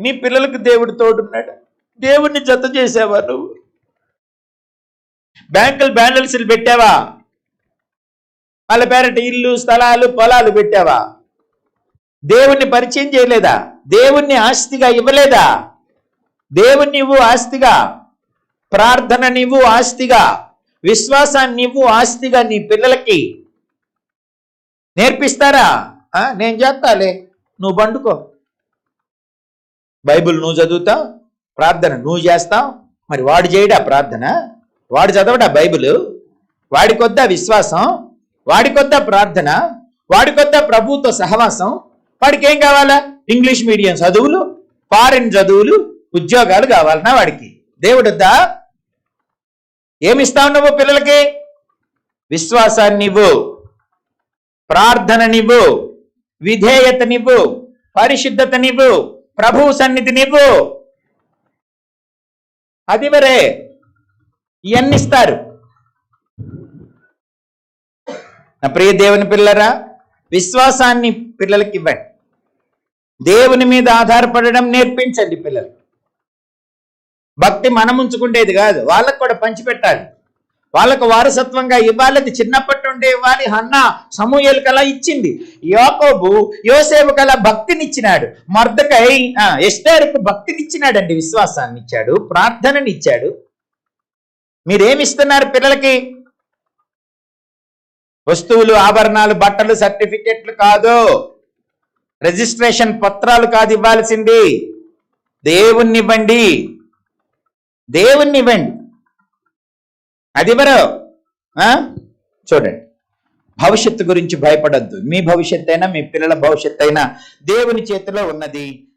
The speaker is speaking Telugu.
నీ పిల్లలకు దేవుడు తోడున్నాడు దేవుణ్ణి జత చేసావా నువ్వు? బ్యాంకులు బ్యాలెన్స్లు పెట్టావా? వాళ్ళ పేరట ఇల్లు స్థలాలు పొలాలు పెట్టావా? దేవుణ్ణి పరిచయం చేయలేదా? దేవుణ్ణి ఆస్తిగా ఇవ్వలేదా? దేవుణ్ణి ఇవ్వు ఆస్తిగా. ప్రార్థన నీవు ఆస్తిగా. విశ్వాసాన్ని నీవు ఆస్తిగా నీ పిల్లలకి. నేర్పిస్తారా? ఆ, నేను చేస్తాలే. నువ్వు పండుకో. బైబిల్ నువ్వు చదువుతావు ప్రార్థన నువ్వు చేస్తావు మరి వాడు చేయడా ప్రార్థన? వాడు చదవడా బైబిల్? వాడికొద్దా విశ్వాసం వాడికొద్దా ప్రార్థన వాడికొద్దా ప్రభుత్వ సహవాసం. వాడికి ఏం కావాలా? ఇంగ్లీష్ మీడియం చదువులు ఫారిన్ చదువులు ఉద్యోగాలు కావాలనా వాడికి. దేవుడొద్దా ఏమిస్తావు నువ్వు పిల్లలకి? విశ్వాసాన్నివ్వు ప్రార్థననివ్వు విధేయతనివ్వు పరిశుద్ధతనివ్వు ప్రభు సన్నిధి సన్నిధినివ్వు అది వరే ఇవన్నీ ఇస్తారు. నా ప్రియ దేవుని పిల్లరా విశ్వాసాన్ని పిల్లలకి ఇవ్వండి. దేవుని మీద ఆధారపడడం నేర్పించండి పిల్లలకి భక్తి మనం ఉంచుకుండేది కాదు వాళ్ళకు కూడా పంచిపెట్టాలి. వాళ్ళకు వారసత్వంగా ఇవ్వాలి అది చిన్నప్పటి నుండి ఇవ్వాలి. హన్న సమూహలు కల ఇచ్చింది. యోకోబు యోసేపు కల భక్తినిచ్చినాడు. మర్దకై ఆ, ఎస్టేరుకు భక్తినిచ్చినాడండి విశ్వాసాన్ని ఇచ్చాడు ప్రార్థనని ఇచ్చాడు మీరేమిస్తున్నారు పిల్లలకి? వస్తువులు ఆభరణాలు బట్టలు సర్టిఫికెట్లు కాదు. రిజిస్ట్రేషన్ పత్రాలు కాదు ఇవ్వాల్సింది. దేవుణ్ణి ఇవ్వండి. దేవుణ్ణి ఇవ్వండి. అది ఎవరు? ఆ? చూడండి. భవిష్యత్తు గురించి భయపడద్దు. మీ భవిష్యత్ అయినా మీ పిల్లల భవిష్యత్ అయినా దేవుని చేతిలో ఉన్నది